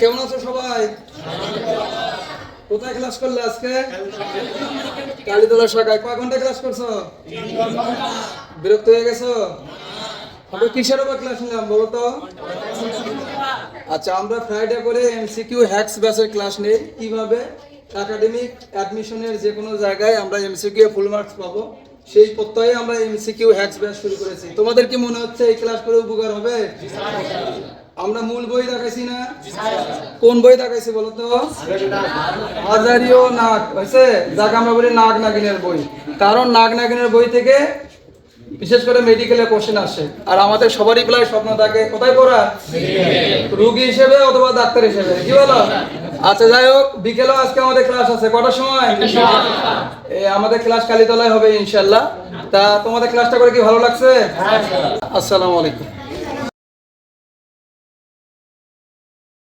কেমন আছো সবাই? কোথায় ক্লাস করলে আজকে? কালীতলা শাখায়। কয় ঘণ্টা ক্লাস করছ? বিরক্ত হয়ে গেছো? হবে কিসের উপর ক্লাস নিলাম বলো তো? আচ্ছা আমরা ফ্রাইডে করে এমসিকিউ হ্যাক্স ব্যাচের ক্লাস নেই। কীভাবে? একাডেমিক অ্যাডমিশনের যে কোনো জায়গায় আমরা এমসিকিউ ফুল মার্কস পাবো। সেই প্রত্যয়ে আমরা এমসিকিউ হ্যাক্স ব্যাচ শুরু করেছি। তোমাদের কি মনে হচ্ছে এই ক্লাস করে উপকার হবে? আমরা মূল বই দেখাইছি না? কোন বই দেখাইছি বলো তো? হাজারিও নাগ, হয়েছে? যাকে, আমরা বলি নাগ নাগিনের বই। কারণ নাগ নাগিনের বই থেকে বিশেষ করে মেডিকেলে কোশ্চেন আসে। আর আমাদের সবারই প্রায় স্বপ্ন থাকে, কোথায় পড়া? রুগী হিসেবে অথবা ডাক্তার হিসেবে। কি বলো? আচ্ছা যাই হোক বিকেলেও আজকে আমাদের ক্লাস আছে। কটার সময়? আমাদের ক্লাস কালীতলায় হবে ইনশাল্লাহ। তা তোমাদের ক্লাসটা করে কি ভালো লাগছে? আসসালামু আলাইকুম।